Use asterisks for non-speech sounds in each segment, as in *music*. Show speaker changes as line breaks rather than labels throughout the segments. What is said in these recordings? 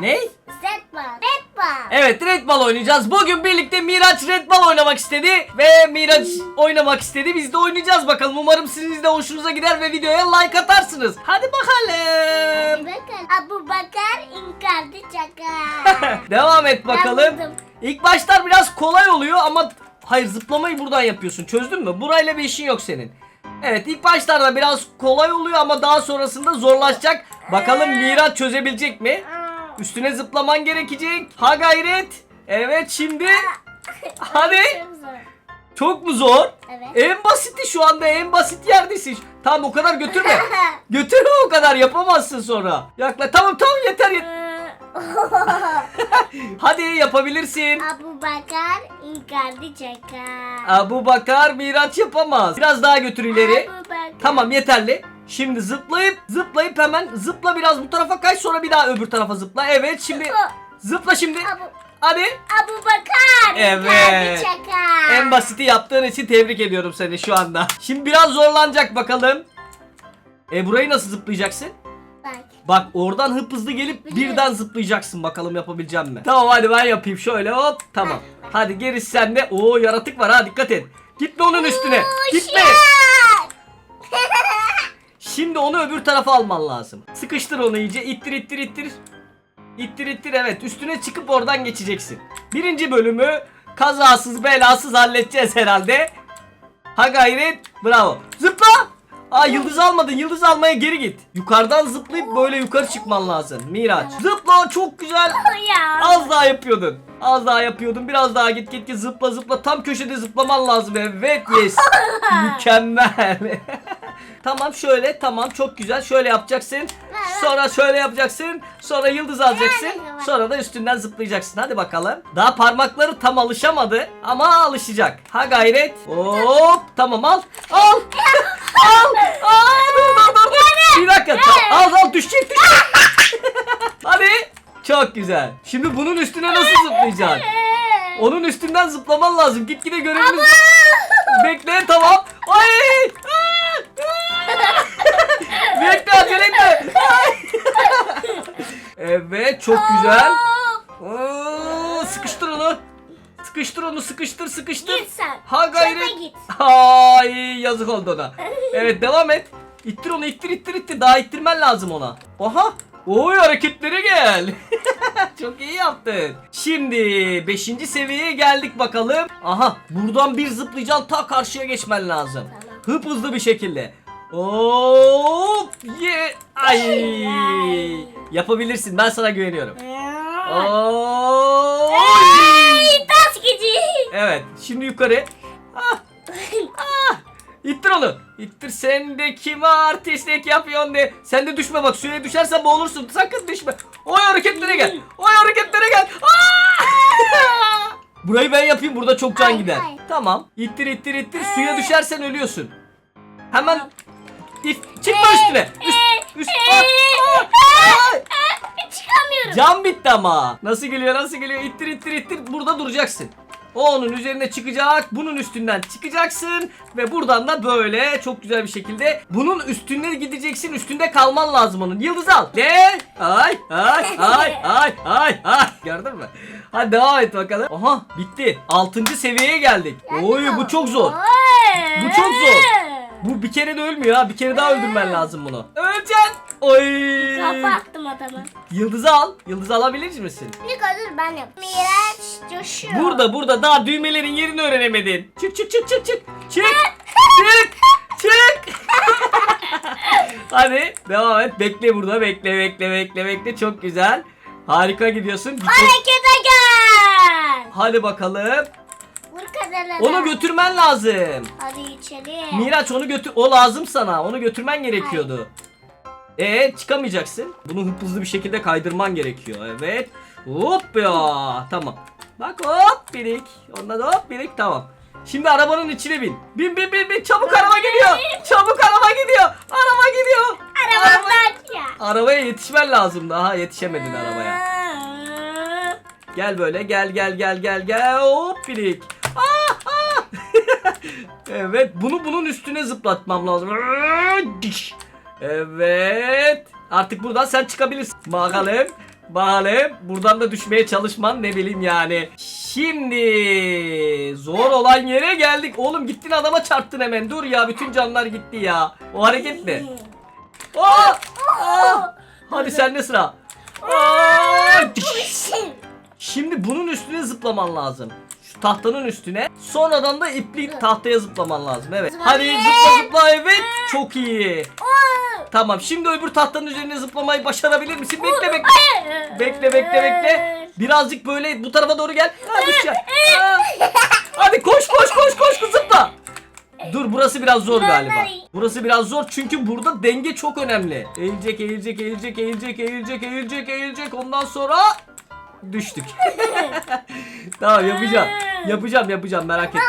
Ne?
Red ball. Red ball.
Evet Red Ball oynayacağız. Bugün birlikte Miraç Red Ball oynamak istedi ve Miraç oynamak istedi. Biz de oynayacağız bakalım. Umarım sizin de hoşunuza gider ve videoya like atarsınız. Hadi bakalım.
Bakın Abu Bakar inkardı çakar. *laughs*
Devam et bakalım.
Ben buldum.
İlk başlar biraz kolay oluyor ama hayır zıplamayı buradan yapıyorsun. Çözdün mü? Burayla bir işin yok senin. Evet ilk başlarda biraz kolay oluyor ama daha sonrasında zorlaşacak. Bakalım Miraç çözebilecek mi? Üstüne zıplaman gerekecek. Ha gayret. Evet şimdi. Hadi.
Çok
mu zor?
Evet.
En basiti şu anda en basit yerdesin. Tamam o kadar götürme. *laughs* götürme o kadar yapamazsın sonra. Yakla tamam tamam yeter yeter. *laughs* *laughs* Hadi yapabilirsin.
Abu Bakar inkardı çakar.
Abu Bakar Miraç yapamaz. Biraz daha götür ileri. Tamam yeterli. Şimdi zıplayıp zıplayıp hemen zıpla biraz bu tarafa kaç sonra bir daha öbür tarafa zıpla. Evet şimdi zıpla şimdi. Hadi.
Abu Bakar
Evet.
çakar.
En basiti yaptığın için tebrik ediyorum seni şu anda. Şimdi biraz zorlanacak bakalım. E burayı nasıl zıplayacaksın?
Bak.
Bak oradan hıp hızlı gelip
Biliyorum.
birden zıplayacaksın bakalım yapabileceğim mi? Tamam hadi ben yapayım şöyle hop tamam. Hadi gerisi sende. Oo yaratık var ha dikkat et. Gitme onun üstüne. Gitme. Şimdi onu öbür tarafa alman lazım. Sıkıştır onu iyice. İttir ittir ittir. İttir ittir evet. Üstüne çıkıp oradan geçeceksin. Birinci bölümü kazasız belasız halledeceğiz herhalde. Ha gayret. Bravo. Zıpla. Aa yıldız almadın. Yıldız almaya geri git. Yukarıdan zıplayıp böyle yukarı çıkman lazım. Miraç. Zıpla çok güzel. Az daha yapıyordun. Az daha yapıyordun. Biraz daha git git git zıpla zıpla. Tam köşede zıplaman lazım. Evet yes. *laughs* Mükemmel. *laughs* tamam şöyle tamam çok güzel. Şöyle yapacaksın. Sonra şöyle yapacaksın. Sonra yıldız alacaksın. Sonra da üstünden zıplayacaksın. Hadi bakalım. Daha parmakları tam alışamadı ama alışacak. Ha gayret. Hop tamam al. Al. *laughs* al. Al. Dur dur dur. dur. Bir dakika. Al al düşecek düşecek. *laughs* Hadi. Çok güzel. Şimdi bunun üstüne nasıl zıplayacaksın? Onun üstünden zıplaman lazım. Gitgide görevimiz... Bekle tamam. Ay! Acele etme. Ay! evet çok güzel. Oo, sıkıştır onu. Sıkıştır onu sıkıştır sıkıştır.
Git sen.
Ha gayret.
Çöpe git.
Ay yazık oldu ona. *laughs* Evet devam et. İttir onu ittir ittir ittir. Daha ittirmen lazım ona. Oha. Oy hareketlere gel. *laughs* Çok iyi yaptın. Şimdi 5. seviyeye geldik bakalım. Aha buradan bir zıplayacaksın ta karşıya geçmen lazım.
Tamam.
Hıp hızlı bir şekilde. Hop ye. Ay. Yapabilirsin ben sana güveniyorum. Oy.
Ay tas gücü.
Evet şimdi yukarı. Ah, ah. İttir onu. İttir sen de kime artistlik yapıyorsun de. Sen de düşme bak suya düşersen boğulursun. Sakın düşme. Oy hareketlere gel. Oy hareketlere gel. Ah! Burayı ben yapayım burada çok can gider. Tamam. İttir ittir ittir suya düşersen ölüyorsun. Hemen İt- çıkma üstüne. Üst, üst, ah, ah, ah.
Çıkamıyorum.
Cam bitti ama. Nasıl geliyor nasıl geliyor? İttir ittir ittir. Burada duracaksın. O onun üzerine çıkacak. Bunun üstünden çıkacaksın. Ve buradan da böyle çok güzel bir şekilde bunun üstüne gideceksin. Üstünde kalman lazım onun. Yıldız al. De. Ay ay ay ay ay ay. Gördün mü? Hadi devam et bakalım. Aha bitti. 6. seviyeye geldik. Oy bu çok zor. Bu çok zor. Bir kere de ölmüyor ha. Bir kere daha öldürmen lazım bunu. Öleceksin. Oy.
Kafa attım adamı.
Yıldızı al. Yıldızı alabilir misin?
Niko dur ben yap. Miraç coşuyor.
Burada burada daha düğmelerin yerini öğrenemedin. Çık çık çık çık çık. Çık. çık. Çık. *laughs* Hadi devam et. Bekle burada. Bekle bekle bekle bekle. Çok güzel. Harika gidiyorsun.
Harekete gel.
Hadi bakalım. Onu götürmen lazım.
Hadi içeri.
Miraç onu götür. O lazım sana. Onu götürmen gerekiyordu. E çıkamayacaksın. Bunu hızlı bir şekilde kaydırman gerekiyor. Evet. Hop ya. Tamam. Bak hop birik. Ondan da hop birik tamam. Şimdi arabanın içine bin. Bin bin bin bin. Çabuk araba gidiyor. Çabuk araba gidiyor. Araba gidiyor.
Arabam bak ya.
Arabaya yetişmen lazım daha yetişemedin arabaya. Gel böyle gel gel gel gel gel hop birik. Evet bunu bunun üstüne zıplatmam lazım. Evet. Artık buradan sen çıkabilirsin. Bakalım. Bakalım buradan da düşmeye çalışman ne bileyim yani. Şimdi zor olan yere geldik. Oğlum gittin adama çarptın hemen. Dur ya bütün canlar gitti ya. O hareket ne? Aa! Aa! Hadi sende sıra. Aa! Şimdi bunun üstüne zıplaman lazım. Tahtanın üstüne. Sonradan da ipli tahtaya zıplaman lazım. Evet. Hadi zıpla zıpla evet. Çok iyi. Tamam şimdi öbür tahtanın üzerine zıplamayı başarabilir misin? Bekle bekle. Bekle bekle bekle. Birazcık böyle bu tarafa doğru gel. Ha, düşeceksin. Ha. Hadi koş koş koş koş zıpla. Dur burası biraz zor galiba. Burası biraz zor çünkü burada denge çok önemli. Eğilecek eğilecek eğilecek eğilecek eğilecek eğilecek eğilecek ondan sonra düştük. *laughs* tamam yapacağım. Yapacağım yapacağım merak etme.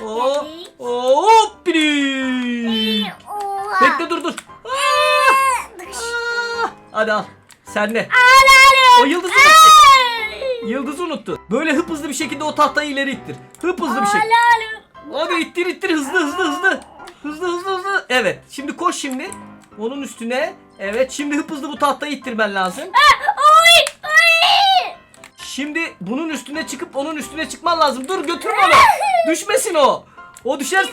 Hop hop biri. Bekle dur dur. Aa. Hadi al. Sen de. O yıldızı unuttu. Yıldızı unuttu. Böyle hıp hızlı bir şekilde o tahtayı ileri ittir. Hıp hızlı bir şey. Hadi ittir ittir hızlı hızlı hızlı. Hızlı hızlı hızlı. Evet. Şimdi koş şimdi. Onun üstüne. Evet. Şimdi hıp hızlı bu tahtayı ittirmen lazım. Şimdi bunun üstüne çıkıp onun üstüne çıkman lazım. Dur götürme onu. *laughs* Düşmesin o. O düşer. *laughs*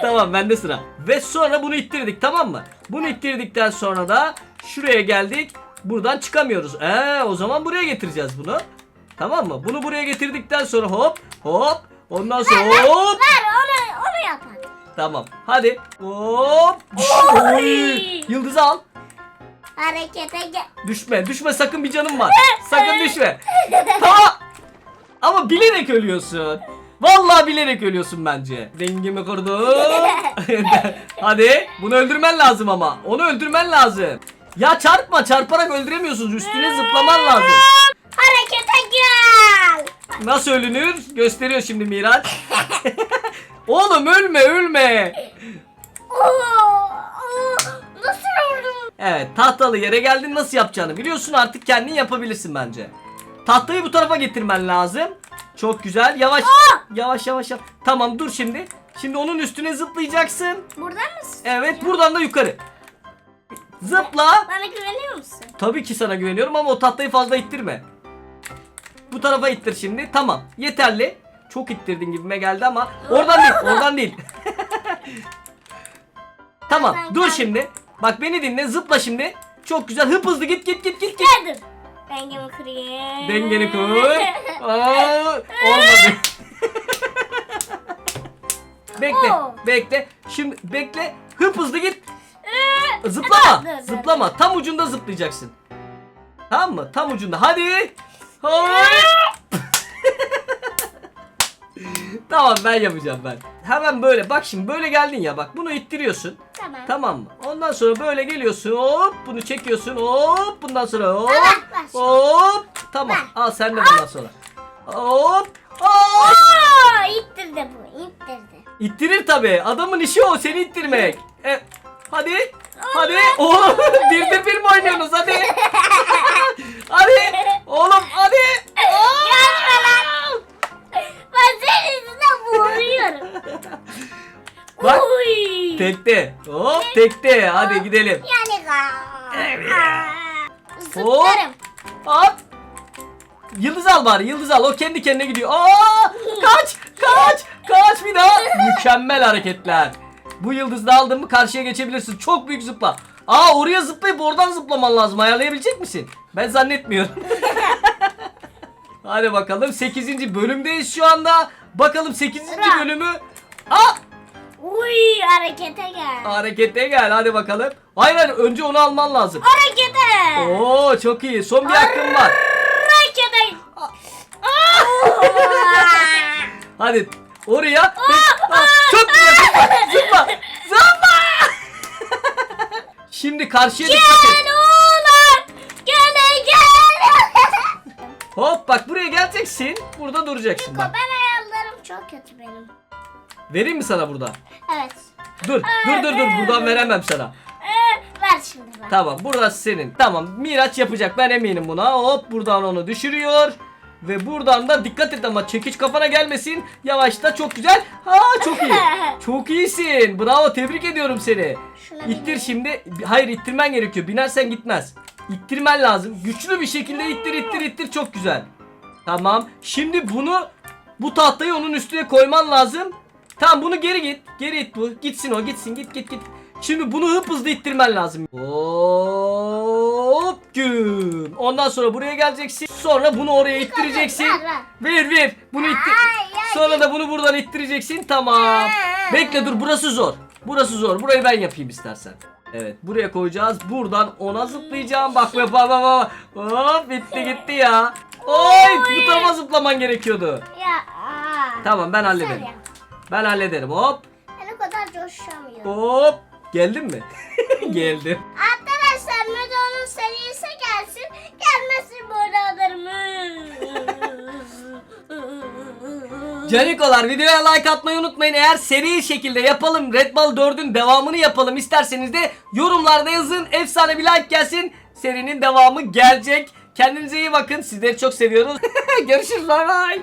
Tamam bende sıra. Ve sonra bunu ittirdik tamam mı? Bunu ittirdikten sonra da şuraya geldik. Buradan çıkamıyoruz. Ee, o zaman buraya getireceğiz bunu. Tamam mı? Bunu buraya getirdikten sonra hop hop. Ondan sonra hop. Tamam. Hadi. Hop. Oy. Yıldızı al.
Harekete gel.
Düşme. Düşme sakın bir canım var. Sakın düşme. Tamam. Ama bilerek ölüyorsun. Vallahi bilerek ölüyorsun bence. Dengimi kurdum. *laughs* Hadi. Bunu öldürmen lazım ama. Onu öldürmen lazım. Ya çarpma. Çarparak öldüremiyorsunuz. Üstüne zıplaman lazım.
Harekete gel.
Nasıl ölünür? Gösteriyor şimdi Miraç. *laughs* Oğlum ölme ölme.
Oo?
Evet tahtalı yere geldin nasıl yapacağını biliyorsun artık kendin yapabilirsin bence. Tahtayı bu tarafa getirmen lazım. Çok güzel yavaş yavaş yavaş yap. Tamam dur şimdi. Şimdi onun üstüne zıplayacaksın.
Buradan mısın?
Evet buradan da yukarı. Zıpla.
Bana güveniyor musun?
Tabii ki sana güveniyorum ama o tahtayı fazla ittirme. Bu tarafa ittir şimdi. Tamam. Yeterli. Çok ittirdin gibime geldi ama oradan değil, oradan değil. *laughs* tamam. Dur şimdi. Bak beni dinle. Zıpla şimdi. Çok güzel. Hıp hızlı git git git git git.
Geldim. Dengemi kırayım.
Dengeni kur. *laughs* Aa, olmadı. *laughs* bekle.
Oo.
Bekle. Şimdi bekle. Hıp hızlı git.
Ee,
Zıplama.
dur, dur, dur.
Zıplama. Tam ucunda zıplayacaksın. Tamam mı? Tam ucunda. Hadi. Hop. *laughs* tamam ben yapacağım ben. Hemen böyle bak şimdi böyle geldin ya bak bunu ittiriyorsun.
Tamam.
Tamam mı? Ondan sonra böyle geliyorsun hop bunu çekiyorsun hop bundan sonra hop
ver.
hop tamam al sen de bundan sonra hop hop
Oo, ittirdi bu. ittirdi.
İttirir tabi adamın işi o seni ittirmek. E, hadi hadi oğlum *laughs* birdir bir mi oynuyorsunuz hadi *laughs* hadi oğlum hadi
Gelme
tekte. Hop tekte. Hadi gidelim.
Yani Zıplarım.
hop. Yıldız al bari yıldız al. O kendi kendine gidiyor. Aa! Kaç kaç kaç bir daha. *laughs* Mükemmel hareketler. Bu yıldızı aldın mı karşıya geçebilirsin. Çok büyük zıpla. Aa oraya zıplayıp oradan zıplaman lazım. Ayarlayabilecek misin? Ben zannetmiyorum. *laughs* Hadi bakalım. 8. bölümdeyiz şu anda. Bakalım 8.
Sıra.
bölümü. Aa
Uy harekete gel.
harekete gel hadi bakalım hayır hayır önce onu alman lazım
Harekete.
Oo çok iyi son bir hakkın var
Harekete. *laughs*
Hadi oraya. Aa, çok güzel zıpla. Zıpla. *laughs* Şimdi karşıya dikkat et.
Gel oğlum. Gel gel. *laughs*
Hop bak buraya geleceksin. Burada duracaksın
Niko
bak.
ben ayarlarım çok kötü benim.
Vereyim mi sana burada?
Evet.
Dur. Dur dur dur. Buradan veremem sana.
Ee, ver şimdi bana.
Tamam burası senin. Tamam Miraç yapacak ben eminim buna. Hop buradan onu düşürüyor. Ve buradan da dikkat et ama çekiç kafana gelmesin. Yavaşla çok güzel. Ha çok iyi. *laughs* Çok iyisin. Bravo tebrik ediyorum seni.
Şuna
İttir
bineyim.
şimdi. Hayır ittirmen gerekiyor. Binersen gitmez. İttirmen lazım. Güçlü bir şekilde ittir ittir ittir çok güzel. Tamam. Şimdi bunu bu tahtayı onun üstüne koyman lazım. Tamam bunu geri git. Geri it bu. Gitsin o gitsin git git git. Şimdi bunu hıp hızlı ittirmen lazım. Hop güm. Ondan sonra buraya geleceksin. Sonra bunu oraya ittireceksin.
Ver, ver.
Bunu ittir. Sonra da bunu buradan ittireceksin. Tamam. Bekle dur burası zor. Burası zor. Burayı ben yapayım istersen. Evet buraya koyacağız. Buradan ona zıplayacağım. Bak bak bak bak. Hop bitti gitti ya. Oy bu tarafa zıplaman gerekiyordu. Tamam ben hallederim. Ben hallederim. Hop
Ben o kadar coşamıyorum.
hop. Geldin mi? *laughs* Geldim.
Arkadaşlar Medo'nun serisi gelsin. Gelmesin burada alırım. *laughs*
Canikolar videoya like atmayı unutmayın. Eğer seri şekilde yapalım Red Ball 4'ün devamını yapalım isterseniz de yorumlarda yazın. Efsane bir like gelsin. Serinin devamı gelecek. Kendinize iyi bakın. Sizleri çok seviyoruz. *laughs* Görüşürüz. Bay bay.